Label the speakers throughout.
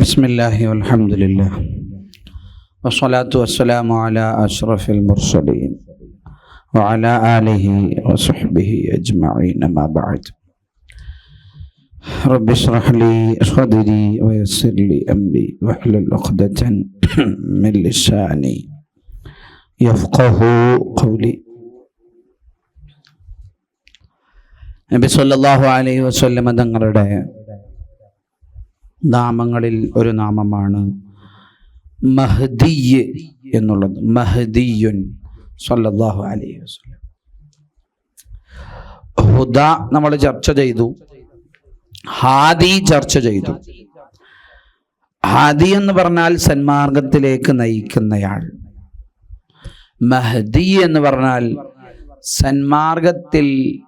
Speaker 1: بسم الله والحمد لله والصلاة والسلام على أشرف المرسلين وعلى آله وصحبه أجمعين ما بعد رب اشرح لي صدري ويسر لي أمري واحلل عقدة من لساني يفقه قولي നബി സല്ലല്ലാഹു അലൈഹി വസല്ലമ തങ്ങളുടെ നാമങ്ങളിൽ ഒരു നാമമാണ് മഹദിയ് എന്നുള്ളത്. മഹദിയുൻ സല്ലല്ലാഹു അലൈഹി വസല്ലം. ഹുദ നമ്മൾ ചർച്ച ചെയ്തു. ഹാദി ചർച്ച ചെയ്തു. ഹാദി എന്ന് പറഞ്ഞാൽ സന്മാർഗത്തിലേക്ക് നയിക്കുന്നയാൾ. മഹദി എന്ന് പറഞ്ഞാൽ സന്മാർഗത്തിൽ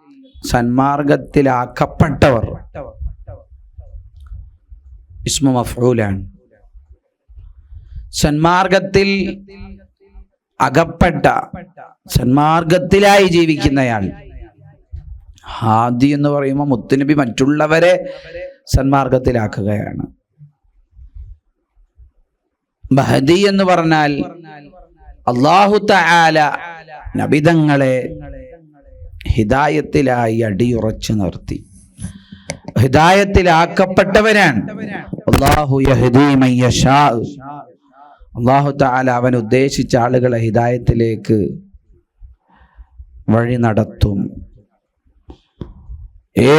Speaker 1: സന്മാർഗത്തിലാക്കപ്പെട്ടവർ. ഇസ്മു മഫൂലാണ് സന്മാർഗത്തിൽ അകപ്പെട്ട സന്മാർഗത്തിലായി ജീവിക്കുന്നയാൾ. ഹാദി എന്ന് പറയുമ്പോൾ മുത്തുനബി മറ്റുള്ളവരെ സന്മാർഗത്തിലാക്കുകയാണ്. മഹദി എന്ന് പറഞ്ഞാൽ അള്ളാഹു തആല നബിതങ്ങളെ ഹിദായത്തിലായി അടിയുറച്ചു നിർത്തി. ഹിദായത്തിലാക്കപ്പെട്ടവരാണ്. അള്ളാഹു താല അവൻ ഉദ്ദേശിച്ച ആളുകളെ ഹിദായത്തിലേക്ക് വഴി നടത്തും.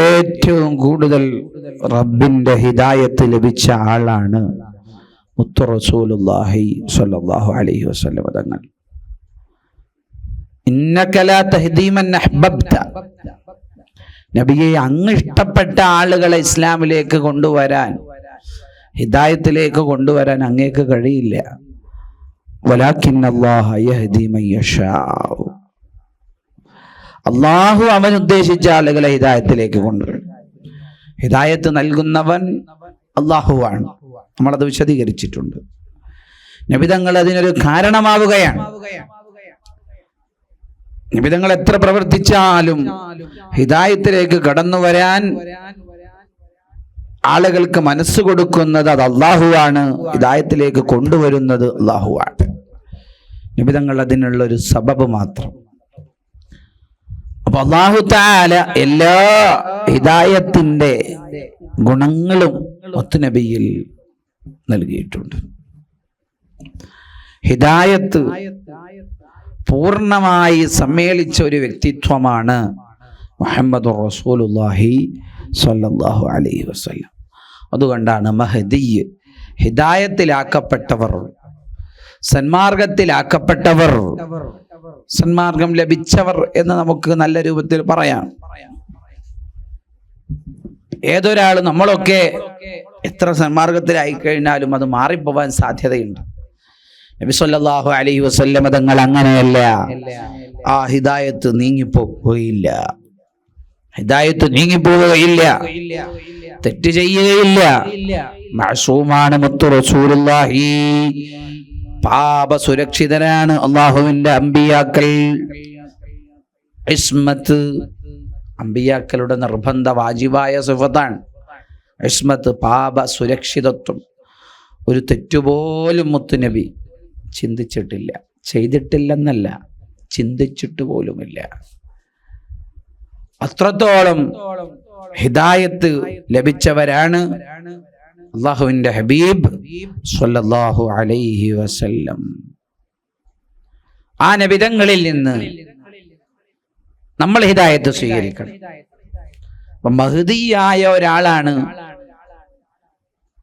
Speaker 1: ഏറ്റവും കൂടുതൽ റബ്ബിന്റെ ഹിദായത്ത് ലഭിച്ച ആളാണ് മുത്തു സ്വല്ലല്ലാഹു അലൈഹി തങ്ങൾ. നബിയെ അങ്ങ് ഇഷ്ടപ്പെട്ട ആളുകളെ ഇസ്ലാമിലേക്ക് കൊണ്ടുവരാൻ ഹിദായത്തിലേക്ക് കൊണ്ടുവരാൻ അങ്ങേക്ക് കഴിയില്ല. അള്ളാഹു അവൻ ഉദ്ദേശിച്ച ആളുകളെ ഹിദായത്തിലേക്ക് കൊണ്ടുവരും. ഹിദായത്ത് നൽകുന്നവൻ അള്ളാഹുവാണ് നമ്മളത് വിശദീകരിച്ചിട്ടുണ്ട്. നബിതങ്ങൾ അതിനൊരു കാരണമാവുകയാണ്. നിബിധങ്ങൾ എത്ര പ്രവർത്തിച്ചാലും ഹിതായത്തിലേക്ക് കടന്നു വരാൻ ആളുകൾക്ക് മനസ്സ് കൊടുക്കുന്നത് അത് അള്ളാഹുവാണ്. ഹിതായത്തിലേക്ക് കൊണ്ടുവരുന്നത് അള്ളാഹുവാണ്. നിബിധങ്ങൾ അതിനുള്ള ഒരു സബബ് മാത്രം. അപ്പൊ അള്ളാഹു താല എല്ലാ ഹിദായത്തിന്റെ ഗുണങ്ങളും ഒത്തുനബിയിൽ നൽകിയിട്ടുണ്ട്. ഹിദായത്ത് പൂർണമായി സമ്മേളിച്ച ഒരു വ്യക്തിത്വമാണ് മുഹമ്മദ് റസൂലുല്ലാഹി സ്വല്ലല്ലാഹു അലൈഹി വസ്ലം അതുകൊണ്ടാണ് മഹദി ഹിദായത്തിലാക്കപ്പെട്ടവർ സന്മാർഗത്തിലാക്കപ്പെട്ടവർ സന്മാർഗം ലഭിച്ചവർ എന്ന് നമുക്ക് നല്ല രൂപത്തിൽ പറയാം. ഏതൊരാൾ നമ്മളൊക്കെ എത്ര സന്മാർഗത്തിലായി കഴിഞ്ഞാലും അത് മാറിപ്പോവാൻ സാധ്യതയുണ്ട്. നബി സല്ലല്ലാഹു അലൈഹി വസല്ലമ തങ്ങൾ അങ്ങനെയല്ല. ആ ഹിദായത്ത് നീങ്ങിപ്പോവുകയില്ല ഹിദായത്ത് നീങ്ങിപ്പോവുകയില്ല തെറ്റ് ചെയ്യുകയില്ല. മഅസൂമാണ് മുത്തു റസൂലുള്ളാഹി. പാപ സുരക്ഷിതനാണ് അള്ളാഹുവിന്റെ അമ്പിയാക്കൽ ഇസ്മത്ത് അമ്പിയാക്കളുടെ നിർബന്ധ വാജിബായ സുഫത്താണ്. ഇസ്മത്ത് പാപ സുരക്ഷിതത്വം ഒരു തെറ്റുപോലും മുത്തുനബി ചിന്തിച്ചിട്ടില്ല. ചെയ്തിട്ടില്ലെന്നല്ല ചിന്തിച്ചിട്ട് പോലുമില്ല അത്രത്തോളം ഹിദായത്ത് ലഭിച്ചവരാണ് അള്ളാഹുവിന്റെ ഹബീബ് സല്ലല്ലാഹു അലൈഹി വസല്ലം. ആ നബിതങ്ങളിൽ നിന്ന് നമ്മൾ ഹിദായത്ത് സ്വീകരിക്കണം. അപ്പൊ മഹതിയായ ഒരാളാണ്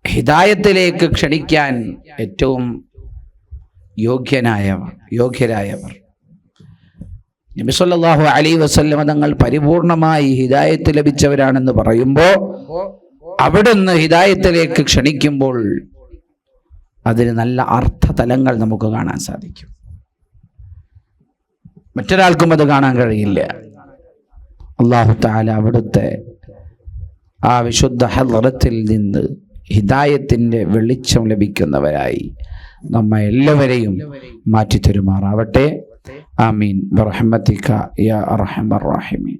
Speaker 1: ഹിദായത്തിലേക്ക് ക്ഷണിക്കാൻ ഏറ്റവും യോഗ്യനായവർ യോഗ്യരായവർ. നബിസ്വല്ലാഹു അലൈഹി വസല്ലമ തങ്ങൾ പരിപൂർണമായി ഹിദായത്ത് ലഭിച്ചവരാണെന്ന് പറയുമ്പോൾ അവിടുന്ന് ഹിദായത്തിലേക്ക് ക്ഷണിക്കുമ്പോൾ അതിന് നല്ല അർത്ഥതലങ്ങൾ നമുക്ക് കാണാൻ സാധിക്കും. മറ്റൊരാൾക്കും അത് കാണാൻ കഴിയില്ല. അള്ളാഹു താല അവിടുത്തെ ആ വിശുദ്ധ ഹലറത്തിൽ നിന്ന് ഹിദായത്തിന്റെ വെളിച്ചം ലഭിക്കുന്നവരായി നമ്മ എല്ലാവരെയും മാറ്റിത്തരുമാറാവട്ടെ. ആമീൻ. ബറഹ്മത്തിക യാ അർഹമർ റഹീമീൻ.